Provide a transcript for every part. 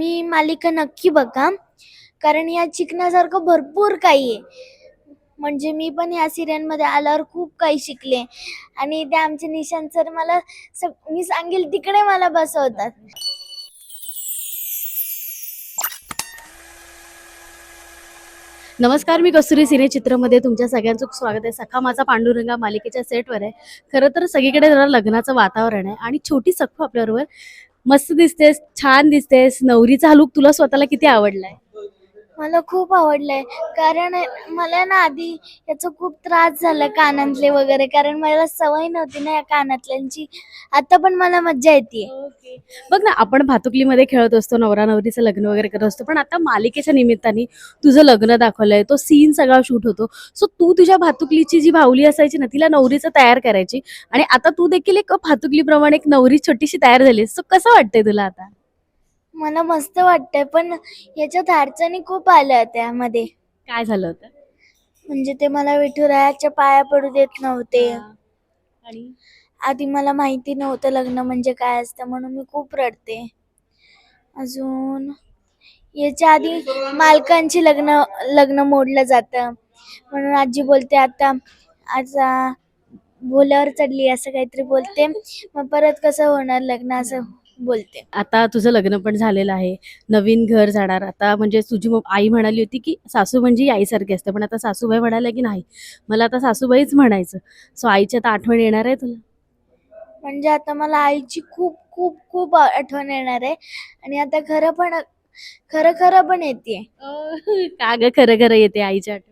तुम्ही मालिका नक्की बघा. कारण या शिकण्यासारखं भरपूर काही आहे. म्हणजे मी पण या सिरियलमध्ये आल्यावर खूप काही शिकले. आणि ते आमचे निशांत सर मला सग- मी सांगेल तिकडे मला बसवतात. नमस्कार मी कसुरी सिने चित्रमध्ये तुमच्या सगळ्यांचं स्वागत आहे. सखा माझा पांडुरंगा मालिकेच्या सेटवर आहे. खरं तर सगळीकडे जरा लग्नाचं वातावरण आहे आणि छोटी सखू आपल्याबरोबर मस्त दिसतेस छान दिसतेस. नवरीचा लुक तुला स्वतःला किती आवडलाय? मला खूप आवडलंय. कारण मला ना आधी याचा खूप त्रास झाला कानातले वगैरे. कारण मला सवय नव्हती ना या कानातल्यांची. आता पण मला मज्जा येते बघ ना आपण भातुकलीमध्ये खेळत असतो नवरा नवरीचं लग्न वगैरे करत असतो. पण आता मालिकेच्या निमित्ताने तुझं लग्न दाखवलंय तो सीन सगळा शूट होतो. सो तू तुझ्या भातुकलीची जी भावली असायची ना तिला नवरीचं तयार करायची. आणि आता तू देखील एक भातुकलीप्रमाणे एक नवरी छोटीशी तयार झालीस सो कसं वाटतंय तुला आता? मला मस्त वाटतंय पण याच्यात अडचणी खूप आल्या त्यामध्ये. काय झालं होतं? म्हणजे ते मला विठुरायाच्या पाया पडू देत नव्हते. आणि? आधी मला माहिती नव्हतं लग्न म्हणजे काय असतं म्हणून मी खूप रडते. अजून याच्या आधी मालकांची लग्न लग्न मोडलं जातं. म्हणून आजी बोलते आता आज आ, बोल्यावर चढली असं काहीतरी बोलते. मग परत कसं होणार लग्न असं बोलते. आता तुझं लग्न पण झालेलं आहे. नवीन घर जाणार. आता म्हणजे तुझी मग आई म्हणाली होती की सासू म्हणजे आईसारखी असते. पण आता सासूबाई म्हणाल्या की नाही. मला आता सासूबाईच म्हणायचं. सो आईची आता आठवण येणार आहे तुला? म्हणजे आता मला आईची खूप खूप खूप आठवण येणार आहे. आणि आता खरं पण खरं खरं पण येते का ग? खरं खरं येते आईची आठवण.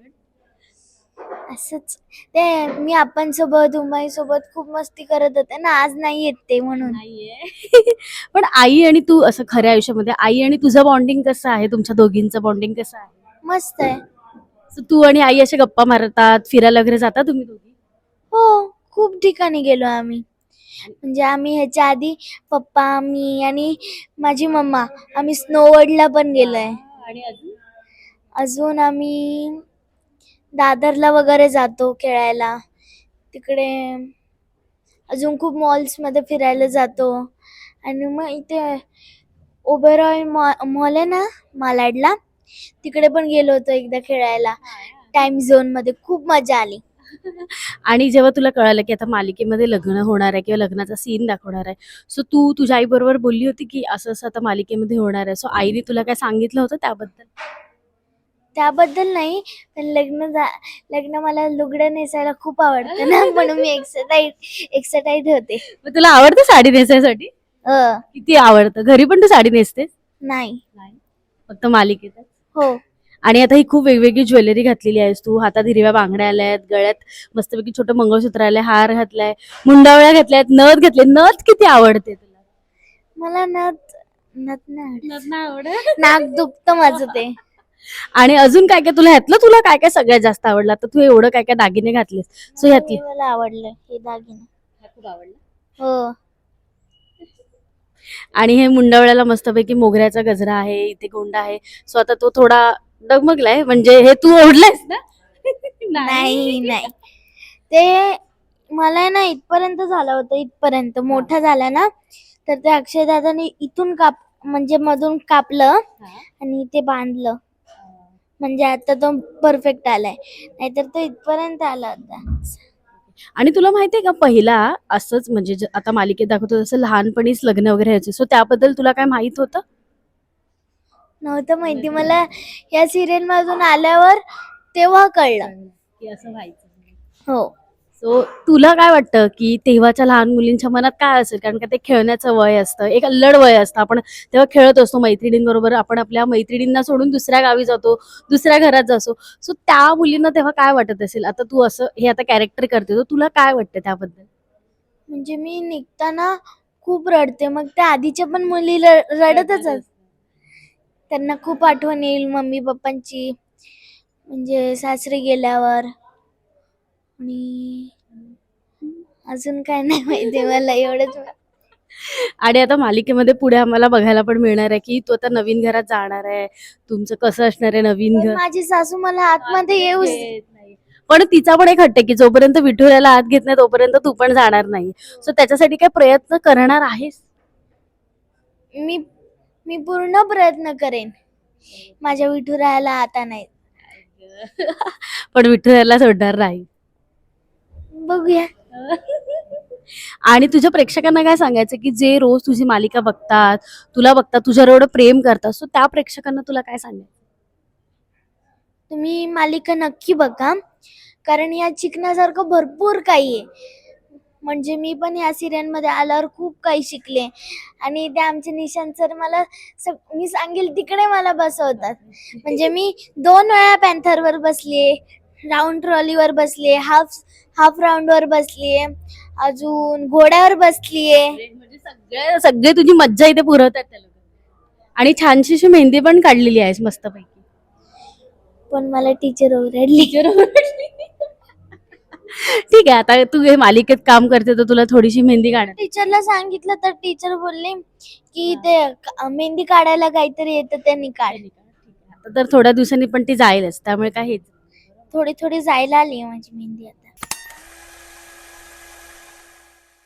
असंच. ते मी आपण सोबत उमाई सोबत खूप मस्ती करत होते ना आज नाही येत ते म्हणून. नाहीये. पण आई आणि तू असं खऱ्या आयुष्यामध्ये आई आणि तुझं बॉन्डिंग कसं आहे? तुमच्या दोघींचं बॉन्डिंग कसं आहे? मस्त आहे. So तू आणि आई असे गप्पा मारतात फिरायला वगैरे जाता तुम्ही दोघी? हो खूप ठिकाणी गेलो आम्ही. म्हणजे आम्ही ह्याच्या आधी पप्पा मी आणि माझी मम्मा आम्ही स्नोवर्ल्डला पण गेलोय. आणि अजून? अजून आम्ही दादरला वगैरे जातो खेळायला. तिकडे अजून खूप मॉल्समध्ये फिरायला जातो. आणि मग इथे ओबेरॉय मॉल आहे ना मालाडला? तिकडे पण गेलो होतो एकदा खेळायला. टाइम झोनमध्ये खूप मजा आली. आणि जेव्हा तुला कळालं की आता मालिकेमध्ये लग्न होणार आहे किंवा लग्नाचा सीन दाखवणार आहे सो तू तुझ्या आई बरोबर बोलली होती की असं असं आता मालिकेमध्ये होणार आहे. सो आईने तुला काय सांगितलं होतं त्याबद्दल? त्याबद्दल नाही पण लग्न जा लग्न मला लुगडं नेसायला खूप आवडतं ना म्हणून मी एक्सरसाइज एक्सरसाइज होते. मग तुला आवडतं साडी नेसायसाठी? अ, किती आवडतं? घरी पण तू साडी नेसतेस? नाही. फक्त मालिकेतच? हो. आणि आता ही खूप वेगवेगळी ज्वेलरी घातलेली आहेस तू. हातात हिरव्या बांगड्या आल्यात गळ्यात मस्तपैकी छोटं मंगळसूत्र आलंय हार घातलाय मुंडावळ्या घातल्यात नथ घातले. नथ किती आवडते तुला? मला नथ. नथ नाही आवडत? नाक दुखतं माझं ते. आणि अजून काय काय तुला ह्यातलं तुला काय काय सगळ्यात जास्त आवडलं? आता तू एवढं काय काय दागिने घातलेस. सो हे ह्यातली. मला आवडलं हे दागिने. खूप आवडलं? हो. आणि हे मुंडावळ्याला मस्तपैकी मोगऱ्याचा गजरा आहे इथे गोंडा आहे. सो आता तो थोडा डगमगलाय म्हणजे हे तू ओढलायस ना? नाही. नाही ते मला आहे ना इथपर्यंत झालं होतं इथपर्यंत. मोठा झाला ना तर ते अक्षय दादाने इथून काप म्हणजे मधून कापलं आणि ते बांधलं. म्हणजे आता तो परफेक्ट आलाय. नाहीतर तो इथपर्यंत आला होता. आणि तुला माहितीये का पहिला असंच म्हणजे ज- आता मालिकेत दाखवतो तसं लहानपणीच लग्न वगैरे व्हायचे. सो त्याबद्दल तुला काय माहीत होतं? नव्हतं माहिती. मला या सिरियल मधून आल्यावर तेव्हा कळलं. की असं व्हायचं. हो. सो तुला काय वाटतं की तेव्हाच्या लहान मुलींच्या मनात काय असेल? कारण का ते खेळण्याचं वय असतं एक अल्लड वय असतं. आपण तेव्हा खेळत असतो मैत्रिणींबरोबर आपण आपल्या मैत्रिणींना सोडून दुसऱ्या गावी जातो दुसऱ्या घरात जातो. सो त्या मुलींना तेव्हा काय वाटत असेल? आता तू असं हे आता कॅरेक्टर करते तर तुला काय वाटतं त्याबद्दल? म्हणजे मी निघताना खूप रडते. मग त्या आधीच्या पण मुली रडतच असतात. त्यांना खूप आठवण येईल मम्मी पप्पांची म्हणजे सासरी गेल्यावर. आणि अजून काय नाही माहिती मला एवढंच मा- आणि आता मालिकेमध्ये पुढे आम्हाला बघायला पण मिळणार आहे की तू आता नवीन घरात जाणार आहे तुमचं कसं असणार आहे नवीन घर? माझी सासू मला आतमध्ये येऊ. पण तिचा पण एक हट्ट आहे की जोपर्यंत विठुराला आत घेत नाही तोपर्यंत तू पण जाणार नाही. सो त्याच्यासाठी काय प्रयत्न करणार आहेस? मी मी पूर्ण प्रयत्न करेन. माझ्या विठुरायाला आता नाही. पण विठ्ठलाला सोडणार नाही. बघूया. आणि तुझ्या प्रेक्षकांना काय सांगायचं की जे रोज तुझी मालिका बघतात तुला बघतात तुझ्यावर एवढं प्रेम करतात सो त्या प्रेक्षकांना तुला काय सांगायचं? तुम्ही मालिका नक्की बघा कारण यात शिकण्यासारखं भरपूर काही आहे. म्हणजे मी पण या सिरियलमध्ये आल्यावर खूप काही शिकले. आणि ते आमचे निशांत सर मला सग- मी सांगेल तिकडे मला बसवतात. म्हणजे मी दोन वेळा पॅन्थरवर बसले राऊंड ट्रॉलीवर बसले हाफ हाफ राऊंडवर बसलीये अजून घोड्यावर बसलीये. म्हणजे सगळे सगळे तुझी मज्जा इथे पुरवतात त्या लोक. आणि छानशी अशी मेहंदी पण काढलेली आहेस मस्तपैकी. पण मला टीचर ओरडली ठीक आहे आता तू हे मालिकेत काम करते तर तुला थोडीशी मेहंदी काढ टीचरला सांगितलं तर टीचर बोलले की ते क- मेहंदी काढायला काहीतरी येतं त्यांनी काढ. आता तर थोड्या दिवसांनी पण ती जाईलच त्यामुळे काय हेच थोडी थोडी जायला आली माझी मेहंदी आता.